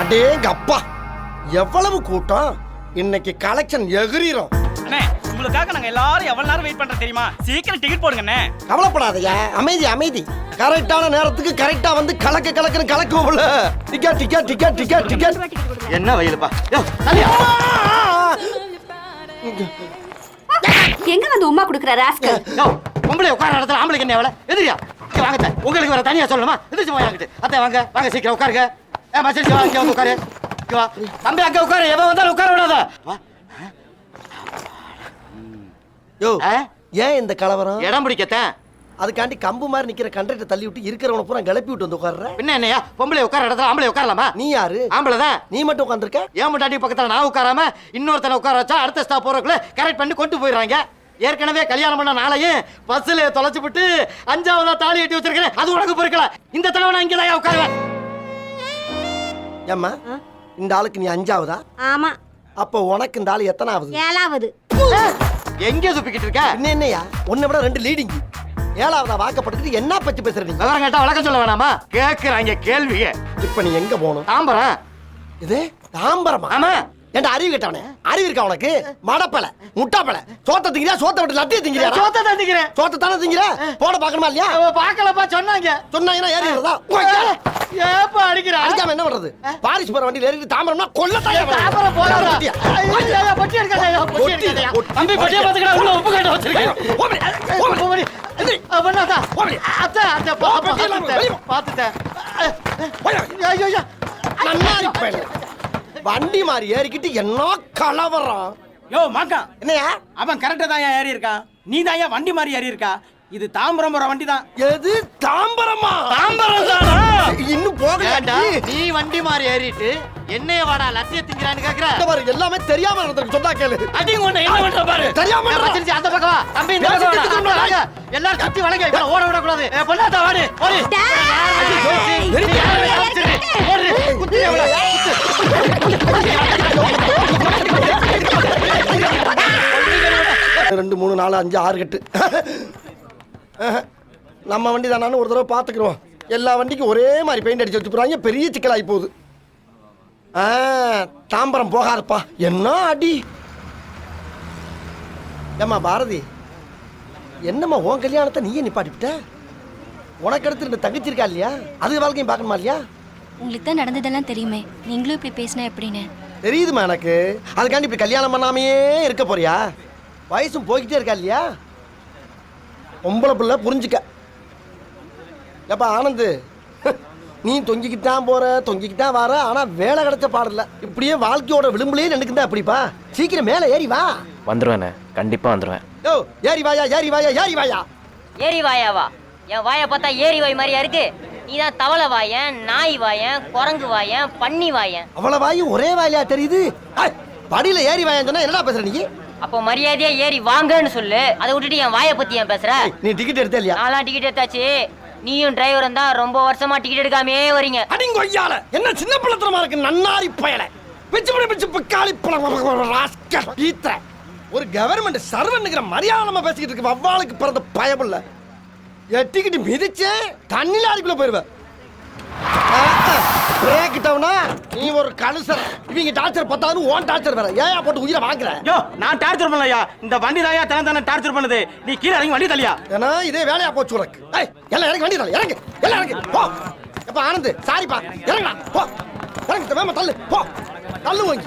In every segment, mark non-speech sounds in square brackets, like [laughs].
அடேங்க அப்பா. எவ்வளவு கூட்டம்? இன்னைக்கு கலெக்ஷன் எகிரிரும். அண்ணே உங்களுக்காக நாங்க எல்லாரும் எவ்வளவு நேரம் வெயிட் பண்றோம் தெரியுமா? சீக்கிரம் டிக்கெட் போடுங்க அண்ணே கவலைப்படாதயா. அமைதி அமைதி. கரெக்டான நேரத்துக்கு கரெக்டா வந்து கலக்க கலக்குன்னு கலக்குவோம்ல. Ticket ticket ticket ticket ticket என்ன வயலுப்பா? எங்க? வந்து உமா குடுக்குற ராஸ்கல் பொம்பளை உட்கார இடத்துல ஆம்பளைக்கு என்ன எதிரியா? வாங்க அத்தை. உங்களுக்கு வேற தனியா சொல்லணுமா? போய் வாங்கிட்டு. அத்தை வாங்க. வாங்க சீக்கிரம் உட்காருங்க. ஏ மச்சான் இங்க வா, இங்க வந்து உட்காரு. இங்க வா. தம்பி அங்க உட்காரு. எவன் வந்தாலும் உட்கார விடாத. வா. யோ? ஏன் இந்த கலவரம்? இடம் பிடிக்கத்தேன் அதுக்காண்டி கம்பு மாதிரி நிக்கிற கண்டக்டர் தள்ளி விட்டு இருக்கிறவன பூரா கிளப்பி விட்டு வந்து உட்கார்ற? பின்ன என்னையா? பொம்பளை உட்கார இடத்துல ஆம்பளை உட்காரலாமா? நீ யாரு? ஆம்பளை தான் நீ மட்டும் உட்காந்துருக்க ஏன் முட்டாட்டி பக்கத்துல நான் உட்காராம இன்னொருத்தனை உட்கார வச்சா அடுத்த ஸ்டாப் போறதுக்குள்ள கரெக்ட் பண்ணி கொண்டு போயிடுறாங்க. ஏற்கனவே கல்யாணம் பண்ண நாளையும் பஸ்ல தொலைச்சு விட்டு அஞ்சாவதா தாலி கட்டி வச்சிருக்கிறேன். அது உனக்கு பொறுக்கல. இந்த தடவை நான் இங்கே தான் உட்காருவேன். ஏம்மா இந்த ஆளுக்கு நீ அஞ்சாவதா? ஆமா. அப்போ உனக்கு இந்த ஆளு எத்தனாவது? ஏழாவது. எங்கே சுப்பிக்கிட்டு இருக்க? என்ன என்னையா? உன்னை விட ரெண்டு லீடிங் ஏழாவதா வாக்கப்பட்டுக்கிட்டு என்ன பத்தி பேசுற நீ? விவரம் கேட்டா விளக்கம் சொல்ல வேணாமா? கேக்குறாங்க கேள்விங்க இப்ப நீ எங்க போகணும்? தாம்பரம். இது தாம்பரமா? ஆமா. ஏன்டா அறிவு கேட்டவனே? அறிவு இருக்கா உனக்கு? மடப்பல முட்டாப்பல. சோத்த திங்கிறியா? சோத்த விட்டு லட்டிய திங்கிறியா? சோத்த தந்திக்கிறேன் சோத்த தானே திங்கிற போட பாக்கணுமா இல்லையா? பாக்கலப்பா சொன்னாங்க. சொன்னாங்கன்னா ஏறிடுறதா ஏப்பா அடிக்கிற? அடிக்காம என்ன பண்றது? பாரிஸ் போற வண்டியில ஏறிட்டு தாம்பரம்னா கொல்ல தாம்பரம் போறாரா பொட்டி எடுக்காதயா பொட்டி எடுக்காதயா. தம்பி பொட்டியை பாத்துக்கடா உள்ள உப்பு கட்ட வச்சிருக்கேன். அத்தா, அத்தா, போ. பாத்துட்டேன். ஐயோ, பயல. வண்டி மாதிரி ஏறிக்கிட்டு என்ன கலவரம் யோ மாக்கா என்னையா அவன் கரெக்டா தான் ஏறி இருக்கான் நீ தான் ஏன் வண்டி மாதிரி ஏறி இருக்கா இது தாம்பரம் போற வண்டி தான் எது தாம்பரமா தாம்பரம் தானா இன்னும் போகல ஏன்டா, நீ வண்டி மாதிரி ஏறிட்டு என்னைய வாடா லத்திய திங்கிறான்னு கேக்குற பாரு எல்லாமே தெரியாம நடந்திருக்கு சொன்னா கேளு அடி உன்னை என்ன பண்ற பாரு தெரியாம மச்சினிச்சி, அந்த பக்கம் வா. தம்பி, இந்த பக்கம் வாடா. எல்லாரும் சுத்தி வளைங்க. இவனை ஓட விடக்கூடாது. ஏய், பொண்ணாத்தா, வாடி, ஓடி. குத்து. குத்து. மூணு நாலு அஞ்சு ஆறு கட்டு. நம்ம வண்டி தானான்னு ஒரு தடவை பார்த்துக்குறோம். எல்லா வண்டிக்கும் ஒரே மாதிரி பெயிண்ட் அடிச்சு வச்சு போறாங்க பெரிய சிக்கலாகி போகுது. ஆ, தாம்பரம் போகாதப்பா. என்ன அடி? ஏம்மா பாரதி என்னம்மா உன் கல்யாணத்தை நீயே நிப்பாட்டிவிட்ட? உனக்கு அடுத்து ரெண்டு தங்கச்சி இருக்கா இல்லையா? அது வாழ்க்கையும் பார்க்கணுமா இல்லையா? உங்களுக்கு தான் நடந்ததெல்லாம் தெரியுமே. நீங்களும் இப்படி பேசினா எப்படின்னு. தெரியுதுமா எனக்கு. அதுக்காண்டி இப்படி கல்யாணம் பண்ணாமையே இருக்க போறியா? வயசும் போய்கிட்டே இருக்கா இல்லையா? பொம்பளை பிள்ளை புரிஞ்சுக்க. ஏப்பா ஆனந்து நீ தொங்கிக்கிட்டு தான் போற தொங்கிக்கிட்டு தான் வர ஆனா வேலை கிடைச்ச பாடல இப்படியே வாழ்க்கையோட விளிம்புலயே நினைக்குதா அப்படிப்பா சீக்கிரம் மேலே ஏறி வா. வந்துருவேண்ணே. கண்டிப்பாக வந்துடுவேன் யோ ஏறி வாயா ஏறி வாயா ஏறி வாயா. ஏரி வாயாவா என் வாயை பார்த்தா ஏரி வாய் மாதிரியா இருக்கு. நீ தான் தவளை வாயன் நாய் வாயன் குரங்கு வாயன் பன்னி வாயன். அவ்வளவு வாயும் ஒரே வாயிலா தெரியுது. படியில ஏறி வாயான்னு சொன்னா என்னடா பேசுற நீ? அப்போ மரியாதையா ஏறி வாங்கன்னு சொல்லு. அதை விட்டுட்டு என் வாயை பத்தி ஏன் பேசுற? நீ டிக்கெட் எடுத்த இல்லையா? நான்லாம் டிக்கெட் எடுத்தாச்சு. நீயும் டிரைவரும் தான் ரொம்ப வருஷமா டிக்கெட் எடுக்காமே வரீங்க. அடிங்கொய்யால என்ன சின்ன பிள்ளைத்தனமா இருக்கு நன்னாரி பயல. பிச்சு பிடி பிச்சு பிக்காளி ராஸ்கல் ஈத்திர ஒரு கவர்மெண்ட் சர்வன்னுங்கிற மரியாதை பேசிக்கிட்டு இருக்கு வவ்வாளுக்கு பிறந்த பயமில்ல எட்டிக்கிட்டு மிதிச்சே தண்ணில அடிக்குள்ள போயிருவேன் பிரேக் டவுனா நீ ஒரு கலுசர் இவங்க டார்ச்சர் பத்தாவது ஓன் டார்ச்சர் வேற. ஏயா போட்டு உயிரை வாங்குற? யோ நான் டார்ச்சர் பண்ணலையா? இந்த வண்டி தான் தன தானே டார்ச்சர் பண்ணுது. நீ கீழே இறங்கி வண்டி தள்ளியா? ஏன்னா இதே வேலையா போச்சு உனக்கு. ஏய் எல்லாம் இறங்கி வண்டி தள்ளு. இறங்கு. எல்லாம் இறங்கு. போ. எப்ப ஆனந்த் சாரிப்பா இறங்கடா. போ. இறங்கு வேமா தள்ளு. போ. தள்ளு வாங்கி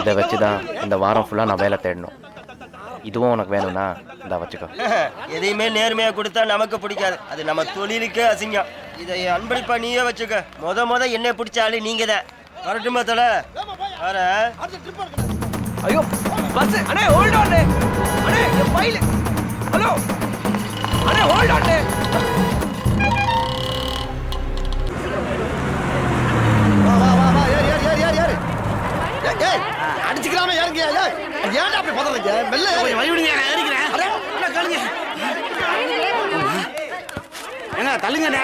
இதை வச்சு தான் இந்த வாரம் ஃபுல்லாக நான் வேலை தேடணும். இதுவும் உனக்கு வேணும்னா இந்த வச்சுக்கோ. [laughs] எதையுமே நேர்மையா கொடுத்தா நமக்கு பிடிக்காது. அது நம்ம தொழிலுக்கே அசிங்கம். இதை அன்பளிப்பா நீயே வச்சுக்க. முத முத என்ன பிடிச்ச ஆளு நீங்க தான் வரட்டுமா தல வர. ஐயோ பஸ் அண்ணே ஹோல்ட் ஆன் அண்ணே. என் ஃபைல் ஹலோ அண்ணே ஹோல்ட் ஏன்டா அப்படி பதறீங்க? மெல்ல ஏறு. வழி விடுங்க நான் ஏறிக்கிறேன். அடே, என்ன கேளுங்க என்ன தள்ளுங்கண்ணே.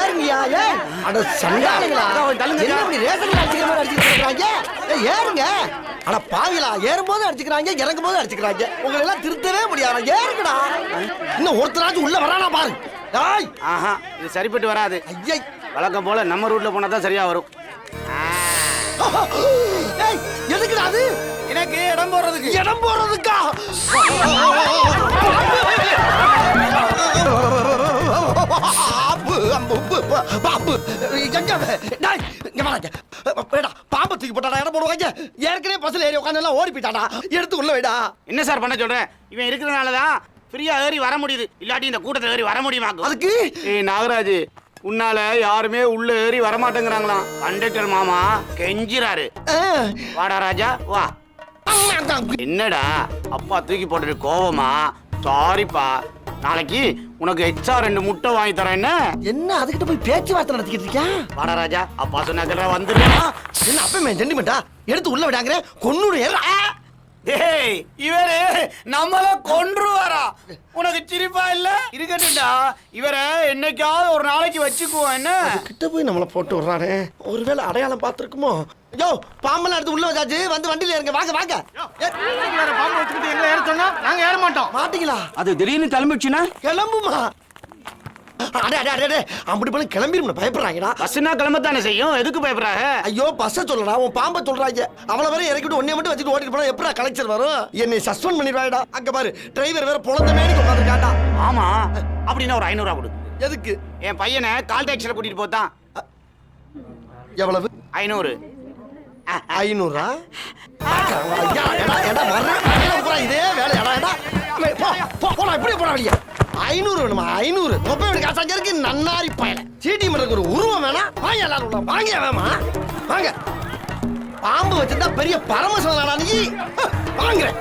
ஏறுங்கய்யா ஏய் அட சண்டாளுங்களா தள்ளுங்க. என்ன இப்படி ரேஷன்ல அடிச்சுக்கிற மாதிரி அடிச்சுக்கிட்டு இருக்காங்க ஏய் ஏறுங்க. அட பாவிலா ஏறும்போது அடிச்சுக்கிறாங்க இறங்கும் போது அடிச்சுக்கிறாங்க. உங்களை எல்லாம் திருத்தவே முடியாது. ஏறுங்கடா. இன்னும் ஒருத்தராச்சும் உள்ள வரானா பாரு. ஏய். ஆஹா இது சரிப்பட்டு வராது. ஐயை. வழக்கம் போல நம்ம ரூட்ல போனா தான் சரியா வரும். ஏய் எதுக்குடா அது? எனக்கு இடம் போடுறதுக்கு இடம் போடுறதுக்கா பாம்பு, பாம்பு. தூக்கி போட்டாடா, இடம் போடுவாங்க. ஏற்கனவே பஸ்ல ஏறி உட்கார்ந்து எல்லாம் ஓடி போயிட்டாடா. எடுத்து உள்ள வைடா. என்ன சார் பண்ண சொல்றேன் இவன் இருக்கிறதுனால தான் ஃப்ரீயா ஏறி வர முடியுது. இல்லாட்டி இந்த கூட்டத்தை ஏறி வர முடியுமாக்கும் அதுக்கு? ஏய் நாகராஜ் உன்னால யாருமே உள்ள ஏறி வர மாட்டேங்கிறாங்களாம் கண்டக்டர் மாமா கெஞ்சிராரு ஆ, வாடா ராஜா வா. என்னடா? அப்பா தூக்கி போட்டுட்டு கோவமா? சாரிப்பா நாளைக்கு உனக்கு எச்சா ரெண்டு முட்டை வாங்கி தரேன் என்ன? என்ன அதுகிட்ட போய் பேச்சுவார்த்தை நடத்திக்கிட்டு இருக்கியா? வாடா ராஜா அப்பா சொன்னாக்கற வந்துடுறா என்ன அப்பமே சென்டிமெண்டா எடுத்து உள்ள விடாங்கிற கொன்னூறு ஏறா ஏய் இவரு நம்மள கொன்றுவாரா? உனக்கு சிரிப்பா இல்ல? இருக்கட்டும்டா. இவரை என்னைக்காவது ஒரு நாளைக்கு வச்சுக்குவோம் என்ன? கிட்ட போய் நம்மள போட்டு விடுறானே. ஒருவேளை அடையாளம் பார்த்திருக்குமோ? யோ பாம்பெல்லாம் எடுத்து உள்ள வச்சாச்சு. வந்து வண்டியில இருங்க வாங்க வாங்க. பாம்பு வச்சுக்கிட்டு எங்களை ஏற சொன்னா நாங்க ஏற மாட்டோம். மாட்டீங்களா? அது திடீர்னு கிளம்பிடுச்சுன்னா? கிளம்புமா? அடே அடே அடே, அப்படி பண்ணி கிளம்பிடும் பயப்படுறாங்கடா. பஸ்னா கிளம்பத்தானே செய்யும்? எதுக்கு பயப்படுறாங்க ஐயோ பஸ்ஸ சொல்லடா உன் பாம்பை சொல்றாங்க. அவள வரை இறக்கிட்டு ஒன்னே மட்டும் வச்சுட்டு ஓட்டிட்டு போனா எப்படா கலெக்டர் வரும்? என்னை சஸ்பெண்ட் பண்ணிடுவாடா அங்க பாரு டிரைவர் வேற பொழந்த மேடி உட்காந்துருக்காண்டா ஆமா அப்படின்னா ஒரு ஐநூறுவா கொடு. எதுக்கு? என் பையனை கால் டாக்ஸில கூட்டிட்டு போத்தான். எவ்வளவு? ஐநூறு. ஐநூறா? இதே வேலை, போடா, இப்படியே போடா. ஐநூறு வேணுமா? ஐநூறு. மொபைல் வீடு காசாங்க இருக்கு. நன்னாரி பயல. சீட்டி மரத்துக்கு ஒரு உருவம் வேணா வாங்க எல்லாரும் உள்ள, வாங்க வேமா. வாங்க. பாம்பு வச்சிருந்தா பெரிய ஹ, வாங்குறேன்.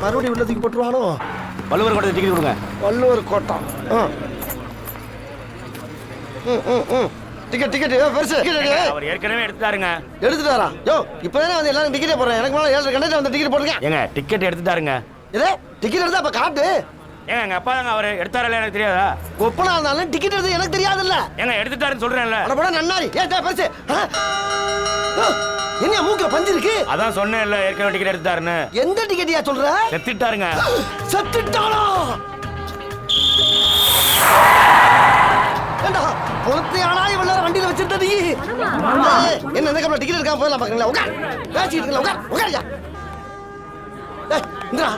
மறுபடியும் உள்ள தூக்கி போட்டுருவானோ? வள்ளுவர் கூட டிக்கெட் கொடுங்க. வள்ளுவர் கோட்டம். டிக்கெட் டிக்கெட் பெருசு. அவர் ஏற்கனவே எடுத்துட்டாருங்க. எடுத்துட்டு வரா. யோ இப்பதானே வந்து எல்லாரும் டிக்கெட்டே போடுறேன் எனக்கு மேல ஏழரை கண்டக்டர் வந்து டிக்கெட் போட்டுருக்கேன். ஏங்க டிக்கெட் எடுத்துட்டாருங்க. இதே டிக்கெட் எடுத்தா அப்ப காட்டு. ஏங்க எங்க அப்பா தாங்க அவர்? எடுத்தாரல எனக்கு தெரியாதா? ஒப்பனா இருந்தாலும் டிக்கெட் எடுத்து எனக்கு தெரியாதுல்ல. ஏங்க எடுத்துட்டாருன்னு சொல்றேன்ல. அட போடா நன்னாரி. ஏ தே? ஆ, என்ன மூக்குல பஞ்சு இருக்கு? அதான் சொன்னேன்ல ஏற்கனவே டிக்கெட் எடுத்தாருன்னு எந்த டிக்கெட்டியா சொல்ற? செத்துட்டாருங்க. செத்துட்டானா? ஏண்டா பொறுத்தையானா இவ்வளவு நேரம் வண்டியில வச்சிருந்த நீ ஏய், என்ன இந்த கப்பல டிக்கெட் இருக்காம போயிடலாம் பாக்குறீங்களா? உட்கார். பேசிட்டு இருக்கல உட்கார். உட்காரியா ஏய் இந்தா.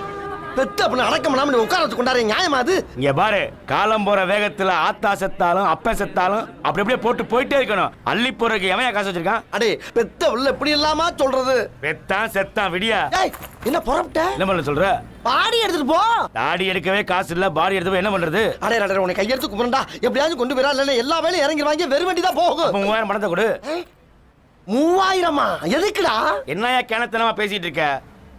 பெத்த அப்படின்னு அடக்கம் பண்ணாம உட்கார வச்சு கொண்டாரு நியாயமா அது? இங்க பாரு காலம் போற வேகத்துல ஆத்தா செத்தாலும் அப்ப செத்தாலும் அப்படி அப்படியே போட்டு போயிட்டே இருக்கணும். அள்ளி போறதுக்கு எவன் காசு வச்சிருக்கான்? அடே பெத்த உள்ள இப்படி இல்லாமா சொல்றது? பெத்தான் செத்தான் விடியா. ஏய் என்ன புறப்பட்ட? என்ன பண்ண சொல்ற? பாடி எடுத்துட்டு போ. தாடி எடுக்கவே காசு இல்ல பாடி எடுத்து என்ன பண்றது? அடே அடே உன்னை கையெடுத்து கும்பிடா எப்படியாவது கொண்டு போயிடா இல்ல எல்லா வேலையும் இறங்கிடுவாங்க வெறும் வண்டி தான் போகும். மூவாயிரம் பணத்தை கொடு. மூவாயிரமா? எதுக்குடா? என்னையா கிணத்தனமா பேசிட்டு இருக்க?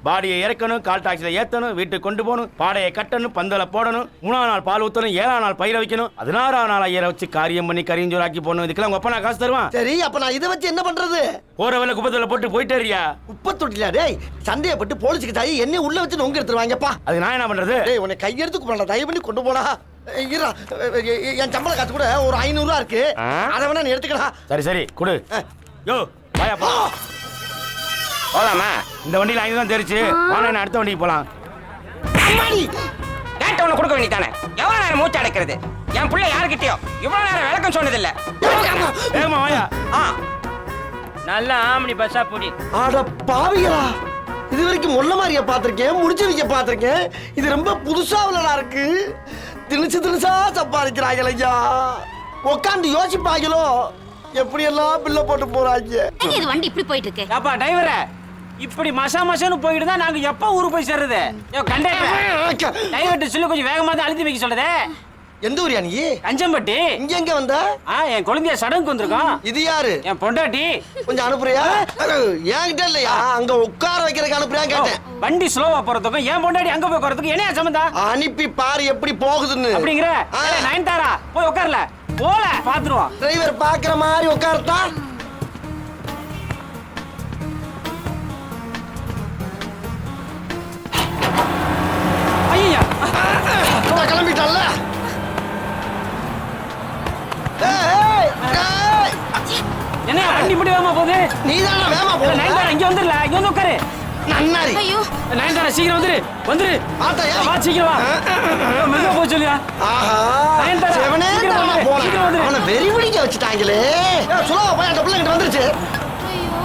பாடியை இறக்கணும் கால் டாக்ஸில ஏத்தணும் வீட்டுக்கு கொண்டு போகணும் பாடையை கட்டணும் பந்தல போடணும் மூணாம் நாள் பால் ஊத்தணும் ஏழாம் நாள் பயிர வைக்கணும் பதினாறாம் நாள் ஐயரை வச்சு காரியம் பண்ணி கரிஞ்சோராக்கி போடணும். இதுக்கெல்லாம் உங்க அப்பா நான் காசு தருவான். சரி அப்ப நான் இதை வச்சு என்ன பண்றது? போற வேலை குப்பத்துல போட்டு போயிட்டே இருக்கியா குப்பை தொட்டில டேய் சந்தேகப்பட்டு போலீஸுக்கு தாயி என்ன உள்ள வச்சு நொங்க எடுத்துருவாங்கப்பா அது நான் என்ன பண்றது? டேய் உன்னை கையெடுத்து கும்பிடா தயவு பண்ணி கொண்டு போடா. இருடா. என் சம்பள காசு கூட ஒரு ஐநூறு ரூபா இருக்கு? அதை வேணா நீ எடுத்துக்கடா. சரி சரி கொடு. யோ வாயா போ. போலாமா? இந்த வண்டியில ஐந்து தான் தெரிச்சு வாங்க நான் அடுத்த வண்டிக்கு போலாம். அம்மாடி கேட்டவன கொடுக்க வேண்டியதானே எவ்வளவு நேரம் மூச்சு அடைக்கிறது? என் பிள்ளை யாருக்கிட்டயோ இவ்வளவு நேரம் விளக்கம் சொன்னதில்ல. வாயா. ஆ. நல்ல ஆம்னி பஸ்ஸா புடி. அட பாவிகளா! இது வரைக்கும் முள்ள மாதிரிய பார்த்திருக்கேன் முடிச்சு வைக்க பார்த்திருக்கேன். இது ரொம்ப புதுசா உள்ளடா இருக்கு. திணிச்சு திணிச்சா சம்பாதிக்கிறாங்க ஐயா. உட்காந்து யோசிப்பாங்களோ எப்படி எல்லாம் பில்ல போட்டு போறாங்க இது வண்டி இப்படி போயிட்டு இருக்கு? அப்பா டிரைவரே இப்படி மசா மசான்னு போயிட்டு தான் நாங்க எப்ப ஊருக்கு போய் சேர்றது? கண்டக்டர் டிரைவர்கிட்ட சொல்லி கொஞ்சம் வேகமா தான் அழுத்தி வைக்க சொல்லுதே. எந்த ஊரியா நீ? கஞ்சம்பட்டி. இங்க எங்க வந்த? ஆ என் குழந்தைய சடங்குக்கு வந்திருக்கோம். இது யாரு? என் பொண்டாட்டி. கொஞ்சம் அனுப்புறியா? என்கிட்ட இல்லையா? அங்க உட்கார வைக்கிறதுக்கு அனுப்புறியா கேட்டேன். வண்டி ஸ்லோவா போறதுக்கும் என் பொண்டாட்டி அங்க போய் போறதுக்கும் என்ன சம்பந்தம்? அனுப்பி பாரு எப்படி போகுதுன்னு. அப்படிங்கிற? நயன்தாரா போய் உட்கார்ல. போல பாத்துருவோம். டிரைவர் பாக்குற மாதிரி உட்காரட்டா ஏய். என்ன வண்டி இப்படி வேகமா போகுது? நீதானா வேகமா ஏலே, போற நயன்தாரா இங்க வந்துடல இங்க வந்து உட்காரு. நன்னாரி. ஐயோ. நயன்தாரா சீக்கிரம் வந்துரு. வந்துரு. ஆத்தாயா வா சீக்கிரம் வா. மெதுவா போக சொல்லியா? ஆஹா. நயன்தாரா, செவனே தானா வந்துரு, போனேன். சீக்கிரம் வந்துரு. அவனை வெறி பிடிக்க வச்சுட்டாங்களே. ஏய், சுலபா போய் அந்த பிள்ளை கிட்ட வந்துருச்சு. ஐயோ.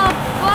அப்பா.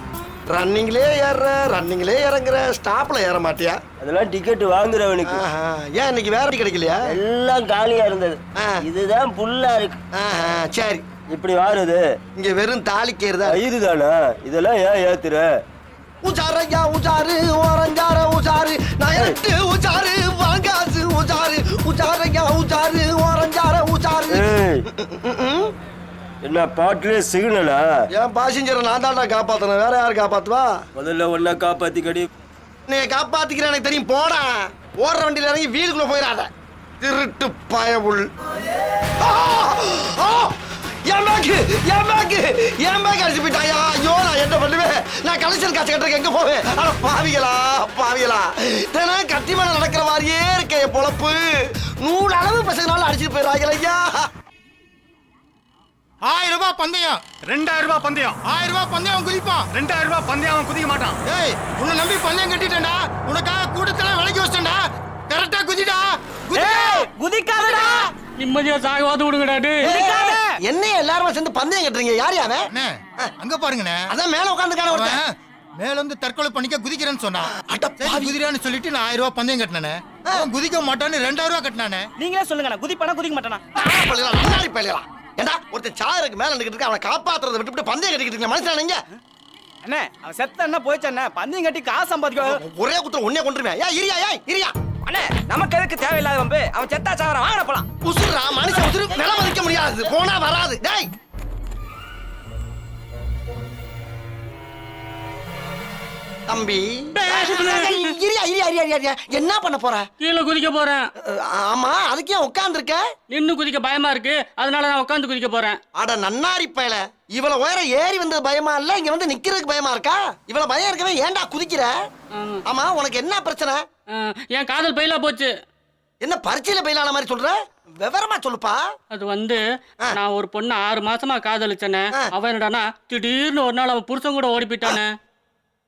ரன்னிங்லே ஏறுற ரன்னிங்லே இறங்குற ஸ்டாப்ல ஏற மாட்டியா? அதெல்லாம் டிக்கெட் வாங்குறவனுக்கு. ஏன் இன்னைக்கு வேற கிடைக்கலையா எல்லாம் காலியா இருந்தது. இதுதான் புல்லா இருக்கு. சரி. இப்படி வாருது. இங்க வெறும் தாலிக்கேறுதா ஐயரு தானா இதெல்லாம் ஏன் ஏத்துற? உச்சாரையா உச்சாரு என்ன பாட்டுல சிக்னலா? என் பாசஞ்சரை நான் தான்டா காப்பாத்தணும். வேற யார் காப்பாத்துவா? முதல்ல ஒன்னா காப்பாத்தி கடி நீ காப்பாத்திக்கிற எனக்கு தெரியும். போடா. ஓடுற வண்டியில இறங்கி வீடுக்குள்ள போயிடாத. திருட்டு பயவுள்! என் பேக்கு என் பேக்கு என் பேக் அடிச்சு போயிட்டாயா ஐயோ நான் என்ன பண்ணுவேன்? நான் கலெக்ஷன் காசு கட்டுறதுக்கு எங்க போவேன்? அட பாவிகளா பாவிகளா. தினம் கத்தி மேல நடக்கிற மாதிரியே இருக்க என் பொழப்பு. நூறு அளவு பசங்களால அடிச்சுட்டு போயிடுறாங்க ஐயா. ஆயிரம் ரூபாய் பந்தயம். ரெண்டாயிரம் ரூபாய் பந்தயம். ஆயிரம் ரூபாய் பந்தயம் அவன் குதிப்பான். ரெண்டாயிரம் ரூபாய் பந்தயம் அவன் குதிக்க மாட்டான். ஏய் உன்னை நம்பி பந்தயம் கட்டிட்டேன்டா. உனக்காக கூட்டத்துல விலைக்கு வச்சிட்டேன்டா. கரெக்டா குதிடா. குதிடா. குதிக்காதடா. நிம்மதியா சாகவாது விடுங்கடாடு என்ன எல்லாரும் சேர்ந்து பந்தயம் கட்டுறீங்க? யார் யாவன் அண்ணே அங்க பாருங்கண்ணே. அதான் மேல உட்காந்துக்கான ஒருத்தன். மேல இருந்து தற்கொலை பண்ணிக்க குதிக்கிறேன்னு பாவி. குதிரான்னு சொல்லிட்டு நான் ஆயிரம் ரூபாய் பந்தயம் கட்டினானே. அவன் குதிக்க மாட்டான்னு ரெண்டாயிரம் ரூபாய் கட்டினானே. நீங்களே சொல்லுங்க குதிப்பானா குதிக்க மாட்டானா? ஏண்டா ஒருத்தன் சாருக்கு மேல நின்னுக்கிட்டு இருக்க அவனை காப்பாத்துறதை விட்டுவிட்டு பந்தயம் கட்டிக்கிட்டு இருக்கீங்க மனுஷன் நீங்க? அண்ணே அவன் செத்த என்ன போயிச்சண்ணே பந்தயம் கட்டி காசு சம்பாதிக்க ஒரே குத்துல ஒன்னே கொண்டுருவேன் ஏன் இரியா ஏன் இரியா. அண்ணே நமக்கு எதுக்கு தேவையில்லாத வம்பு? அவன் செத்தா சாவறான் வாங்க போலாம். உசுரா மனுஷன் உசுரு நில மதிக்க முடியாது. போனா வராது. டேய் தம்பி. இரியா இரியா இரியா இரியா, என்ன பண்ண போற? கீழே குதிக்க போறேன். ஆமா அதுக்கு ஏன் உட்கார்ந்துருக்க? நின்னு குதிக்க பயமா இருக்கு. அதனால நான் உட்காந்து குதிக்க போறேன். அட நன்னாரி பயல. இவ்வளவு உயரம் ஏறி வந்தது பயமா இல்ல? இங்க வந்து நிக்கிறதுக்கு பயமா இருக்கா? இவ்வளவு பயம் இருக்கவே ஏன்டா குதிக்கிற? ஆமா. உனக்கு என்ன பிரச்சனை? என் காதல் பயிலா போச்சு. என்ன பரீட்சையில பயிலான மாதிரி சொல்ற? விவரமா சொல்லுப்பா. அது வந்து. நான் ஒரு பொண்ணு ஆறு மாசமா காதலிச்சேனே. அவன் என்னடானா திடீர்னு ஒரு நாள் அவன் புருஷன் கூட ஓடி போயிட்டானே.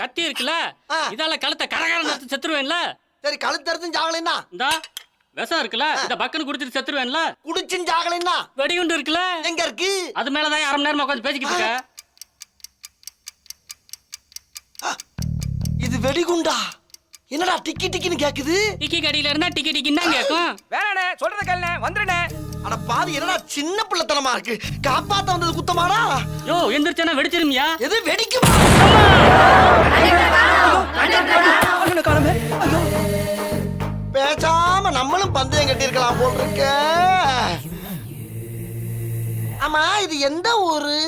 கத்தி இருக்குல்ல. இதால கழுத்தை கரகர நடத்தி செத்துருவேன்ல? சரி கழுத்தறுத்தும் சாகலைன்னா இந்தா விஷம் இருக்குல்ல? இந்த பக்கன்னு குடிச்சிட்டு செத்துருவேன்ல? குடிச்சும் சாகலைன்னா வெடிகுண்டு இருக்குல்ல? எங்க இருக்கு? அது மேலதான் அரை மணி நேரமா உட்காந்து பேசிக்கிட்டு இருக்க. இது வெடிகுண்டா? என்னடா டிக்கி டிக்கின்னு கேக்குது? டிக்கி கடியில இருந்தா டிக்கி டிக்கின்னு தான் கேட்கும் வேணாண்ணே சொல்றத கல்ல வந்துடுனே அட பாதி என்னடா சின்ன பிள்ளைத்தனமா இருக்கு? காப்பாத்த வந்தது குத்தமாடா? யோ எந்திரிச்சேன்னா வெடிச்சிருமியா? எது வெடிக்குமா? பேசாம நம்மளும் பந்தயம் கட்டியிருக்கலாம் போல் இருக்க ஆமா இது எந்த ஊரு?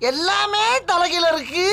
எல்லாமே தலைகீழ இருக்கு.